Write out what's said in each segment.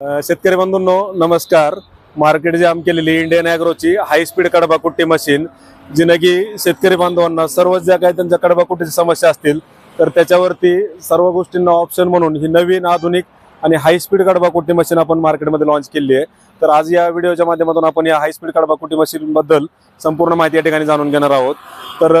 शेतकरी बंधूंनो नमस्कार. मार्केट जाम केलेली इंडियन ॲग्रोची हाय स्पीड कडबा कुट्टी मशीन जिनं की शेतकरी बांधवांना सर्वच ज्या काही त्यांच्या कडबाकुट्टीची समस्या असतील तर त्याच्यावरती सर्व गोष्टींना ऑप्शन म्हणून ही नवीन आधुनिक आणि हाय स्पीड कडबा कुट्टी मशीन आपण मार्केटमध्ये लॉन्च केली आहे. तर आज या व्हिडिओच्या माध्यमातून आपण या हाय स्पीड कडबा मशीनबद्दल मशीन बद्दल संपूर्ण माहिती या ठिकाणी जाणून घेणार आहोत. तर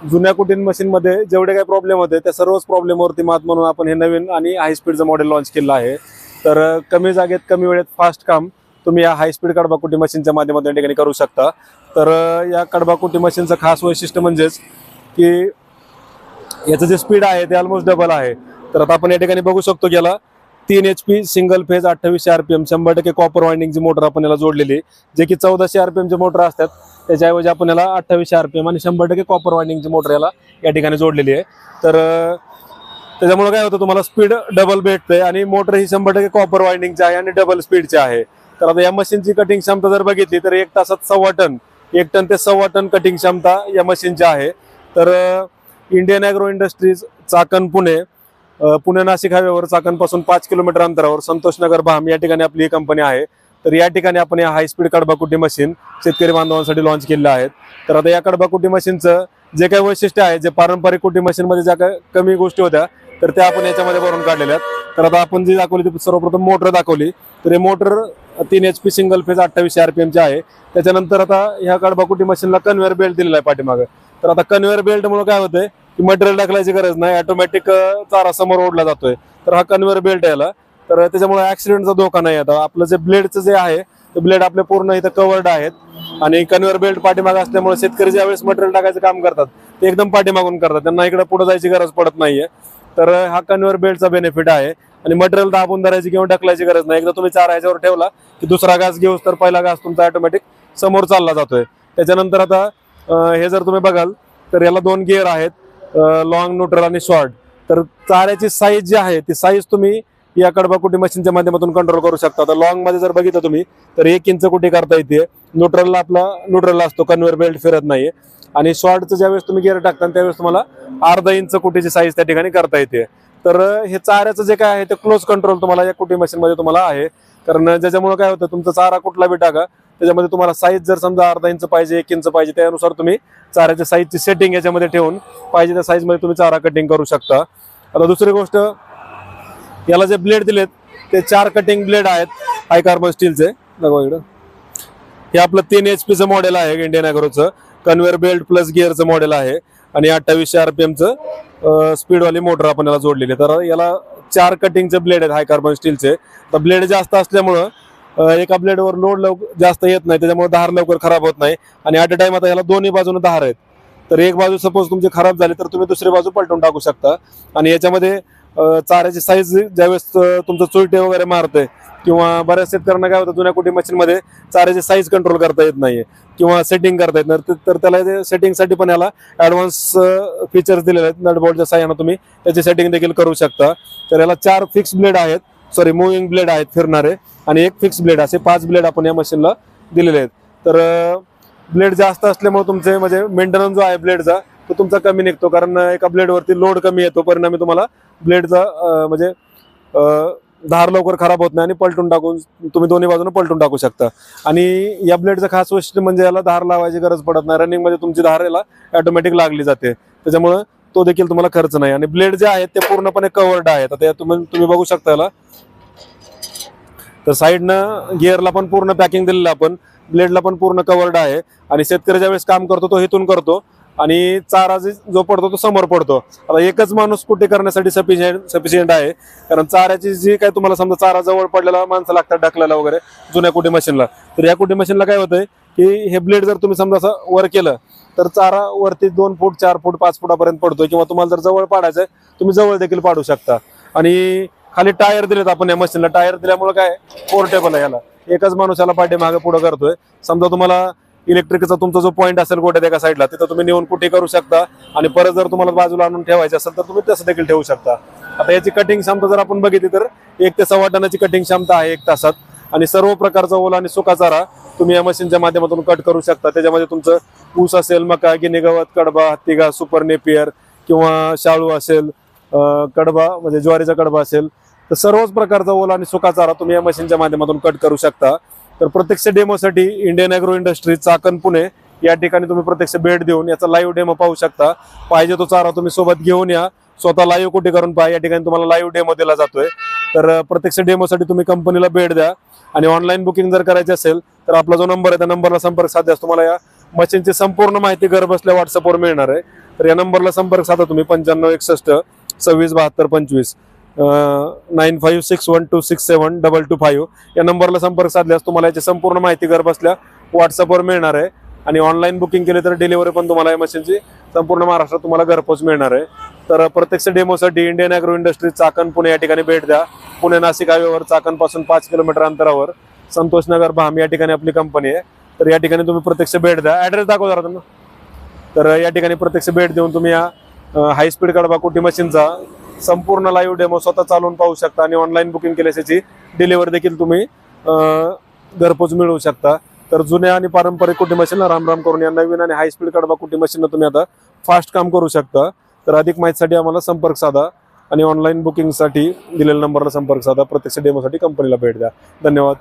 जुन्या कुटीन मशीनमध्ये जेवढे काही प्रॉब्लेम होते त्या सर्वच प्रॉब्लेमवरती मात म्हणून आपण हे नवीन आणि हाय स्पीडचं मॉडेल लॉन्च केलं आहे. तर कमी जागेत कमी वेळेत फास्ट काम तुम्ही या हाय स्पीड कडबाकुटी मशीनच्या माध्यमातून या ठिकाणी करू शकता. तर या कडबाकुटी मशीनचं खास वैशिष्ट्य म्हणजेच की याचं जे स्पीड आहे ते ऑलमोस्ट डबल आहे. तर आता आपण या ठिकाणी बघू शकतो की याला तीन एच पी सिंगल फेज अठ्ठावीसशे आरपीएम शंभर टक्के कॉपर वाइंडिंगची मोटर आपण याला जोडलेली आहे. जे की चौदाशे आरपीएमचे मोटर असतात त्याच्याऐवजी आपण याला अठ्ठावीसशे आरपीएम आणि शंभर टक्के कॉपर वाइंडिंगची मोटर याला या ठिकाणी जोडलेली आहे. तर त्याच्यामुळे काय होतं तुम्हाला स्पीड डबल भेटते आणि मोटर ही शंभर टक्के कॉपर वाइंडिंगची आहे आणि डबल स्पीडची आहे. तर आता या मशीनची कटिंग क्षमता जर बघितली तर एक तासात सव्वा टन एक टन ते सव्वा टन कटिंग क्षमता या मशीनची आहे. तर Indian agro industries Chakan Pune Pune Nashik हायवेवर चाकणपासून पाच किलोमीटर अंतरावर संतोषनगर भाम या ठिकाणी आपली ही कंपनी आहे. तर या ठिकाणी आपण या हाय स्पीड कडबाकुटी मशीन शेतकरी बांधवांसाठी लॉन्च केलेलं आहे. तर आता या कडबाकुटी मशीनचं जे काही वैशिष्ट्य आहे जे पारंपरिक कुटी मशीनमध्ये ज्या काही कमी गोष्टी होत्या तर त्या आपण याच्यामध्ये भरून काढलेल्या आहेत. तर आता आपण जी दाखवली ती सर्वप्रथम मोटर दाखवली. तर हे मोटर तीन एच पी सिंगल फेज अठ्ठावीसशे आरपीएमची आहे. त्याच्यानंतर आता ह्या कडबाकुटी मशीनला कन्व्हेअर बेल्ट दिलेला आहे पाठीमागे. तर आता कन्व्हेअर बेल्टमुळे काय होतंय की मटेरियल टाकल्याची गरज नाही ऑटोमॅटिक चारा समोर ओढला जातोय. तर हा कन्व्हेअर बेल्ट याला. तर त्याच्यामुळे ऍक्सिडेंटचा धोका नाही आता. आपलं जे ब्लेडचं जे आहे ते ब्लेड आपले पूर्ण इथं कवर्ड आहेत. आणि कन्व्हेअर बेल्ट पाठीमागे असल्यामुळे शेतकरी ज्यावेळेस मटेरियल टाकायचं काम करतात ते एकदम पाठीमागून करतात. त्यांना इकडे पुढे जायची गरज पडत नाहीये. तर हा कन्व्हेअर बेल्टचा बेनिफिट आहे. आणि मटेरियल दाबून धरायची किंवा ढकलायची गरज नाही. एकदा तुम्ही चार ह्याच्यावर ठेवला की दुसरा घास घेऊस तर पहिला घास तुमचा ऑटोमॅटिक समोर चालला जातोय. त्याच्यानंतर आता हे जर तुम्ही बघाल तर याला दोन गिअर आहेत लॉंग न्यूट्रल आणि शॉर्ट तर चाऱ्याची साईज जी आहे ती साईज तुम्ही या कडबाकुटी मशीनच्या माध्यमातून कंट्रोल करू शकता. आता लॉंगमध्ये जर बघितलं तुम्ही तर एक इंच कुठे करता येते? न्यूट्रलला आपला न्यूट्रलला असतो कन्व्हेअर बेल्ट फिरत नाहीये. आणि शॉर्टचं ज्यावेळेस तुम्ही गिअर टाकता त्यावेळेस तुम्हाला अर्धा इंच कुटीची साईज त्या ठिकाणी करता येते. तर हे चाऱ्याचं जे काय आहे ते क्लोज कंट्रोल तुम्हाला या कुटी मशीन मध्ये तुम्हाला आहे. कारण ज्याच्यामुळे काय होतं तुमचा चारा कुठला बी टाका त्याच्यामध्ये तुम्हाला साईज जर समजा अर्धा इंच पाहिजे एक इंच पाहिजे त्यानुसार तुम्ही चाऱ्याच्या साईजची सेटिंग याच्यामध्ये ठेवून पाहिजे त्या साईजमध्ये तुम्ही चारा कटिंग करू शकता. आता दुसरी गोष्ट याला जे ब्लेड दिलेत ते चार कटिंग ब्लेड आहेत हाय कार्बन स्टीलचे दाखवा इकडं. हे आपलं तीन एच पीचं मॉडेल आहे इंडियन अॅग्रोचं कन्व्हेअर बेल्ट प्लस गिअरचं मॉडेल आहे. आणि अठ्ठावीसशे आरपीएमचं स्पीडवाली मोटर आपण याला जोडलेली आहे. तर याला चार कटिंगचे ब्लेड आहेत हाय कार्बन स्टीलचे तर ब्लेड जास्त असल्यामुळं एका ब्लेडवर लोड लवकर जास्त येत नाही. त्याच्यामुळे धार लवकर खराब होत नाही. आणि ॲट अ टाइम आता याला दोन्ही बाजूने धार आहेत. तर एक बाजू सपोज तुमची खराब झाली तर तुम्ही दुसरी बाजू पलटून टाकू शकता. आणि याच्यामध्ये चाऱ्याची साईज ज्यावेळेस तुमचं चुलटे वगैरे मारतंय किंवा बऱ्याच शेतकऱ्यांना काय होतं जुन्या कुटी मशीनमध्ये चाऱ्याची साईज कंट्रोल करता येत नाहीये किंवा सेटिंग करता येत नाही तर- त्याला सेटिंगसाठी पण याला ॲडव्हान्स फीचर्स दिलेले आहेत. नट साह्यानं तुम्ही त्याची सेटिंग देखील करू शकता. तर याला चार फिक्स ब्लेड आहेत. सॉरी मुव्हिंग ब्लेड आहेत फिरणारे. आणि एक फिक्स ब्लेड असे पाच ब्लेड आपण या मशीनला दिलेले आहेत. तर ब्लेड जास्त असल्यामुळे तुमचे म्हणजे मेंटेनन्स जो आहे ब्लेडचा तो तुमचा कमी निघतो. कारण एका ब्लेडवरती लोड कमी येतो. परिणामी तुम्हाला ब्लेडचा म्हणजे धार लवकर खराब होत नाही आणि पलटून टाकून तुम्ही दोन्ही बाजूने पलटून टाकू शकता. आणि या ब्लेडचं खास वैशिष्ट्य म्हणजे याला धार लावायची गरज पडत नाही. रनिंगमध्ये तुमची धार याला ऑटोमॅटिक लागली जाते. त्याच्यामुळे तो देखील तुम्हाला खर्च नाही. आणि ब्लेड जे आहेत ते पूर्णपणे कवर्ड आहेत. आता तुम्ही तुम्ही बघू शकता याला. तर साईडनं गिअरला पण पूर्ण पॅकिंग दिलेलं आपण. ब्लेडला पण पूर्ण कवर्ड आहे. आणि शेतकरी ज्यावेळेस काम करतो तो हेतून करतो. आणि चारा जे- जो पडतो तो समोर पडतो. आता एकच माणूस कुठे करण्यासाठी सफिशियंट सफिशियंट आहे? कारण चाऱ्याची जी काय तुम्हाला समजा चारा जवळ पडलेला माणसं लागतात ढकलायला वगैरे जुन्या कुठे मशीनला तर या कुठे मशीनला काय होतंय की हे ब्लेड जर तुम्ही समजा असं वर केलं तर चारा वरती दोन फूट चार फूट पाच फुटापर्यंत पडतो किंवा तुम्हाला जर जवळ पाडायचं आहे तुम्ही जवळ देखील पाडू शकता. आणि खाली टायर दिलेत आपण या मशीनला टायर दिल्यामुळे काय? पोर्टेबल आहे याला. एकच माणूस याला पाठीमागे पुढे करतोय. समजा तुम्हाला इलेक्ट्रिकचा तुमचा जो पॉईंट असेल गोट्यात एका साईडला तिथं तुम्ही नेऊन कुठे करू शकता? आणि परत जर तुम्हाला बाजूला आणून ठेवायचे असेल तर तुम्ही तसं देखील ठेवू शकता. आता याची कटिंग क्षमता जर आपण बघितली तर एक ते सव्वा टनाची कटिंग क्षमता आहे एक तासात. आणि सर्व प्रकारचा ओला आणि सुका चारा तुम्ही या मशीनच्या माध्यमातून कट करू शकता. त्याच्यामध्ये तुमचं ऊस असेल मका गिनी गवत कडबा हत्तीगा सुपर नेपियर किंवा शाळू असेल कडबा म्हणजे ज्वारीचा कडबा असेल तर सर्वच प्रकारचा ओला आणि सुका चारा तुम्ही या मशीनच्या माध्यमातून कट करू शकता. तर प्रत्यक्ष डेमोसाठी Indian agro industry Chakan Pune या ठिकाणी तुम्ही प्रत्यक्ष भेट देऊन याचा लाईव्ह डेमो पाहू शकता. पाहिजे तो चारा तुम्ही सोबत घेऊन या. स्वतः लाईव्ह कुठे करून पहा या ठिकाणी तुम्हाला लाईव्ह डेमो दिला जातोय. तर प्रत्यक्ष डेमोसाठी तुम्ही कंपनीला भेट द्या. आणि ऑनलाईन बुकिंग जर करायची असेल तर आपला जो नंबर आहे त्या नंबरला संपर्क साधल्यास तुम्हाला या मशीनची संपूर्ण माहिती घर बसल्या व्हॉट्सअपवर मिळणार आहे. तर या नंबरला संपर्क साधा तुम्ही पंच्याण्णव एकसष्ट सव्वीस बहात्तर पंचवीस. Nine five six one two six seven double two five या नंबरला संपर्क साधल्यास तुम्हाला याची संपूर्ण माहिती घर बसल्या व्हॉट्सअपवर मिळणार आहे आणि ऑनलाईन बुकिंग केली तर डिलिव्हरी पण तुम्हाला या मशीनची संपूर्ण महाराष्ट्रात तुम्हाला घरपोच मिळणार आहे तर प्रत्यक्ष डेमोसाठी Indian agro industry Chakan Pune या ठिकाणी भेट द्या पुणे नाशिक हायवेवर चाकणपासून पाच किलोमीटर अंतरावर संतोष नगर भाम या ठिकाणी आपली कंपनी आहे तर या ठिकाणी तुम्ही प्रत्यक्ष भेट द्या ॲड्रेस दाखवत जरा त्यांना तर या ठिकाणी प्रत्यक्ष भेट देऊन तुम्ही या हाय स्पीड कडबा कुटी मशीनचा संपूर्ण लाईव्ह डेमो स्वतः चालवून पाहू शकता आणि ऑनलाईन बुकिंग केल्यास याची डिलिव्हरी देखील तुम्ही घरपोच मिळवू शकता. तर जुन्या आणि पारंपरिक कुटी मशीनला रामराम करून या. नवीन आणि हाय स्पीड कडबा कुटी मशीनला तुम्ही आता फास्ट काम करू शकता. तर अधिक माहितीसाठी आम्हाला संपर्क साधा आणि ऑनलाईन बुकिंगसाठी दिलेल्या नंबरला संपर्क साधा. प्रत्यक्ष डेमोसाठी कंपनीला भेट द्या. धन्यवाद.